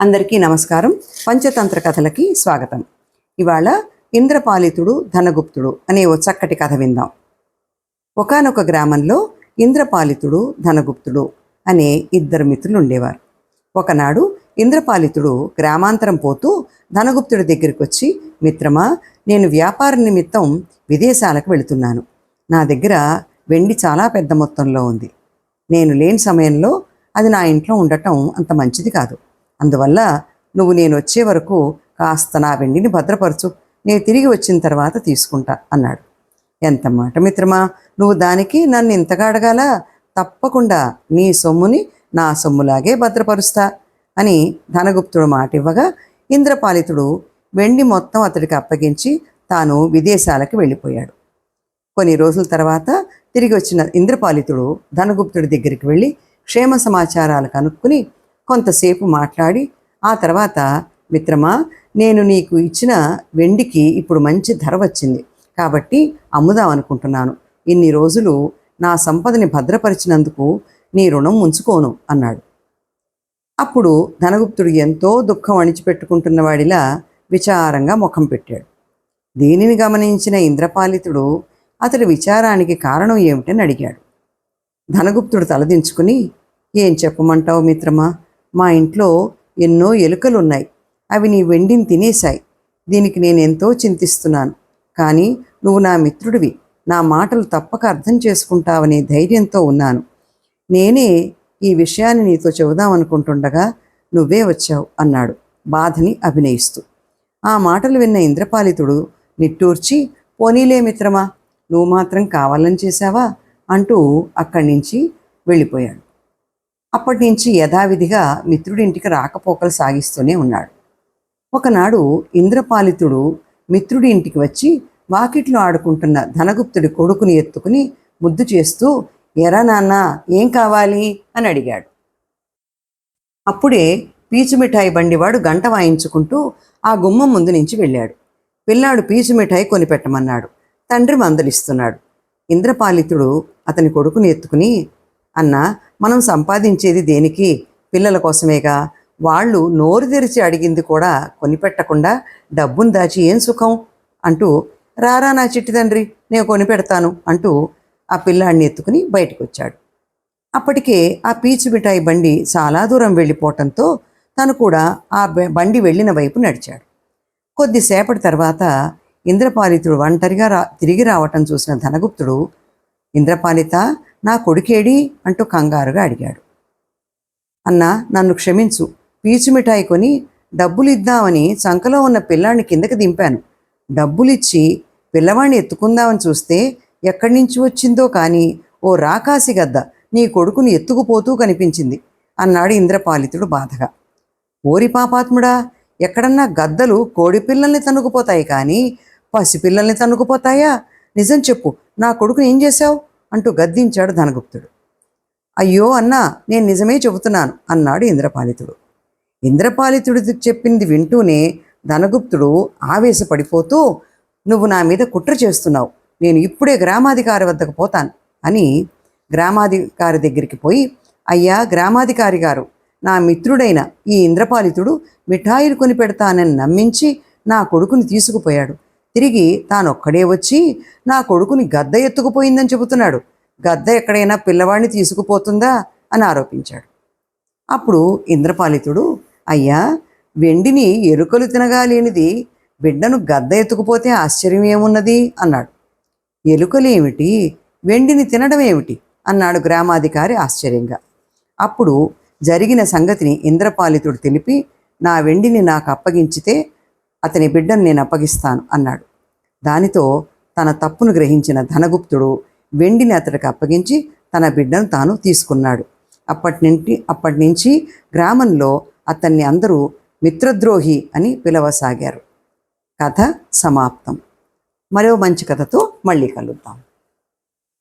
అందరికీ నమస్కారం. పంచతంత్ర కథలకి స్వాగతం. ఇవాళ ఇంద్రపాలితుడు ధనగుప్తుడు అనే ఓ చక్కటి కథ విందాం. ఒకానొక గ్రామంలో ఇంద్రపాలితుడు ధనగుప్తుడు అనే ఇద్దరు మిత్రులు ఉండేవారు ఒకనాడు ఇంద్రపాలితుడు గ్రామాంతరం పోతూ ధనగుప్తుడి దగ్గరికి వచ్చి మిత్రమా నేను వ్యాపార నిమిత్తం విదేశాలకు వెళుతున్నాను. నా దగ్గర వెండి చాలా పెద్ద మొత్తంలో ఉంది. నేను లేని సమయంలో అది నా ఇంట్లో ఉండటం అంత మంచిది కాదు. అందువల్ల నువ్వు నేను వచ్చే వరకు కాస్త నా వెండిని భద్రపరచు. నేను తిరిగి వచ్చిన తర్వాత తీసుకుంటా అన్నాడు. ఎంత మాట మిత్రమా నువ్వు దానికి నన్ను ఇంతగా అడగాల? తప్పకుండా నీ సొమ్ముని నా సొమ్ములాగే భద్రపరుస్తా అని ధనగుప్తుడు మాట ఇవ్వగా ఇంద్రపాలితుడు వెండి మొత్తం అతడికి అప్పగించి తాను విదేశాలకు వెళ్ళిపోయాడు. కొన్ని రోజుల తర్వాత తిరిగి వచ్చిన ఇంద్రపాలితుడు ధనగుప్తుడి దగ్గరికి వెళ్ళి క్షేమ సమాచారాలు కనుక్కుని కొంతసేపు మాట్లాడి ఆ తర్వాత మిత్రమా నేను నీకు ఇచ్చిన వెండికి ఇప్పుడు మంచి ధర వచ్చింది. కాబట్టి అమ్ముదాం అనుకుంటున్నాను. ఇన్ని రోజులు నా సంపదని భద్రపరిచినందుకు నీ రుణం ఉంచుకోను అన్నాడు. అప్పుడు ధనగుప్తుడు ఎంతో దుఃఖం అణిచిపెట్టుకుంటున్న వాడిలా విచారంగా ముఖం పెట్టాడు. దీనిని గమనించిన ఇంద్రపాలితుడు అతడి విచారానికి కారణం ఏమిటని అడిగాడు. ధనగుప్తుడు తలదించుకుని ఏం చెప్పమంటావు మిత్రమా? మా ఇంట్లో ఎన్నో ఎలుకలు ఉన్నాయి అవి నీ వెండిని తినేశాయి. దీనికి నేను ఎంతో చింతిస్తున్నాను. కానీ నువ్వు నా మిత్రుడివి. నా మాటలు తప్పక అర్థం చేసుకుంటావనే ధైర్యంతో ఉన్నాను. నేనే ఈ విషయాన్ని నీతో చెబుదామనుకుంటుండగా నువ్వే వచ్చావు అన్నాడు బాధని అభినయిస్తూ. ఆ మాటలు విన్న ఇంద్రపాలితుడు నిట్టూర్చి పోనీలే మిత్రమా నువ్వు మాత్రం కావాలని చేశావా? అంటూ అక్కడి నుంచి వెళ్ళిపోయాడు. అప్పటి నుంచి యథావిధిగా మిత్రుడింటికి రాకపోకలు సాగిస్తూనే ఉన్నాడు. ఒకనాడు ఇంద్రపాలితుడు మిత్రుడి ఇంటికి వచ్చి వాకిట్లో ఆడుకుంటున్న ధనగుప్తుడి కొడుకుని ఎత్తుకుని ముద్దు చేస్తూ ఎరా నాన్న ఏం కావాలి? అని అడిగాడు. అప్పుడే పీచు మిఠాయి బండివాడు గంట వాయించుకుంటూ ఆ గుమ్మం ముందు నుంచి వెళ్ళాడు. పిల్లాడు పీచు మిఠాయి కొనిపెట్టమన్నాడు తండ్రి మందలిస్తున్నాడు. ఇంద్రపాలితుడు అతని కొడుకుని ఎత్తుకుని అన్న మనం సంపాదించేది దేనికి? పిల్లల కోసమేగా? వాళ్ళు నోరు తెరిచి అడిగింది కూడా కొనిపెట్టకుండా డబ్బును దాచి ఏం సుఖం? అంటూ రారా నా చిట్టి తండ్రి నేను కొనిపెడతాను అంటూ ఆ పిల్లాడిని ఎత్తుకుని బయటకు వచ్చాడు అప్పటికే ఆ పీచు మిఠాయి బండి చాలా దూరం వెళ్ళిపోవటంతో తను కూడా ఆ బండి వెళ్ళిన వైపు నడిచాడు. కొద్దిసేపటి తర్వాత ఇంద్రపాలితుడు ఒంటరిగా రా తిరిగి రావటం చూసిన ధనగుప్తుడు ఇంద్రపాలిత నా కొడుకేడి అంటూ కంగారుగా అడిగాడు. అన్నా నన్ను క్షమించు. పీచు మిఠాయి కొని డబ్బులు ఇద్దామని చంకలో ఉన్న పిల్లాడిని కిందకి దింపాను. డబ్బులిచ్చి పిల్లవాడిని ఎత్తుకుందామని చూస్తే ఎక్కడి నుంచి వచ్చిందో కానీ ఓ రాకాసి గద్ద నీ కొడుకుని ఎత్తుకుపోతూ కనిపించింది అన్నాడు ఇంద్రపాలితుడు బాధగా. ఓరి పాపాత్ముడా ఎక్కడన్నా గద్దలు కోడి పిల్లల్ని తనుకుపోతాయి కానీ పసిపిల్లల్ని తనుకుపోతాయా నిజం చెప్పు. నా కొడుకుని ఏం చేశావు? అంటూ గద్దించాడు ధనగుప్తుడు. అయ్యో అన్నా నేను నిజమే చెబుతున్నాను అన్నాడు ఇంద్రపాలితుడు. ఇంద్రపాలితుడు చెప్పింది వింటూనే ధనగుప్తుడు ఆవేశపడిపోతూ నువ్వు నా మీద కుట్ర చేస్తున్నావు. నేను ఇప్పుడే గ్రామాధికారి వద్దకు పోతాను అని గ్రామాధికారి దగ్గరికి పోయి అయ్యా గ్రామాధికారి గారు నా మిత్రుడైన ఈ ఇంద్రపాలితుడు మిఠాయిలు కొని పెడతానని నమ్మించి నా కొడుకుని తీసుకుపోయాడు. తిరిగి తానొక్కడే వచ్చి నా కొడుకుని గద్ద ఎత్తుకుపోయిందని చెబుతున్నాడు. గద్ద ఎక్కడైనా పిల్లవాడిని తీసుకుపోతుందా? అని ఆరోపించాడు. అప్పుడు ఇంద్రపాలితుడు అయ్యా వెండిని ఎరుకలు తినగా లేనిది బిడ్డను గద్ద ఎత్తుకుపోతే ఆశ్చర్యం ఏమున్నది అన్నాడు. ఎలుకలు ఏమిటి వెండిని తినడం ఏమిటి అన్నాడు గ్రామాధికారి ఆశ్చర్యంగా. అప్పుడు జరిగిన సంగతిని ఇంద్రపాలితుడు తెలిపి నా వెండిని నాకు అప్పగించితే అతని బిడ్డను నేను అప్పగిస్తాను అన్నాడు. దానితో తన తప్పును గ్రహించిన ధనగుప్తుడు వెండిని అతడికి అప్పగించి తన బిడ్డను తాను తీసుకున్నాడు. అప్పటి నుండి అప్పటి నుంచి గ్రామంలో అతన్ని అందరూ మిత్రద్రోహి అని పిలవసాగారు. కథ సమాప్తం. మరో మంచి కథతో మళ్ళీ కలుద్దాం.